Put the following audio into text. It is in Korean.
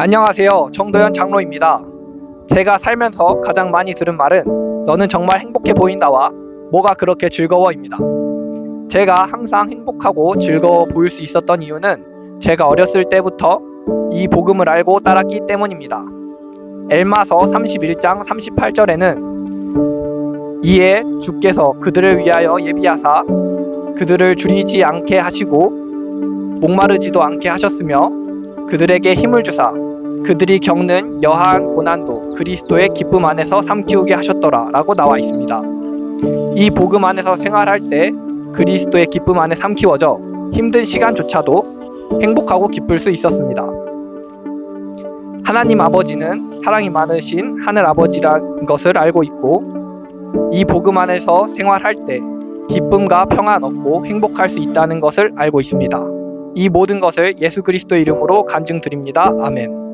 안녕하세요. 정도현 장로입니다. 제가 살면서 가장 많이 들은 말은 너는 정말 행복해 보인다와 뭐가 그렇게 즐거워입니다. 제가 항상 행복하고 즐거워 보일 수 있었던 이유는 제가 어렸을 때부터 이 복음을 알고 따랐기 때문입니다. 엘마서 31장 38절에는 이에 주께서 그들을 위하여 예비하사 그들을 줄이지 않게 하시고 목마르지도 않게 하셨으며 그들에게 힘을 주사 그들이 겪는 여한 고난도 그리스도의 기쁨 안에서 삼키우게 하셨더라 라고 나와 있습니다. 이 복음 안에서 생활할 때 그리스도의 기쁨 안에 삼키워져 힘든 시간조차도 행복하고 기쁠 수 있었습니다. 하나님 아버지는 사랑이 많으신 하늘 아버지란 것을 알고 있고 이 복음 안에서 생활할 때 기쁨과 평안 얻고 행복할 수 있다는 것을 알고 있습니다. 이 모든 것을 예수 그리스도 이름으로 간증드립니다. 아멘.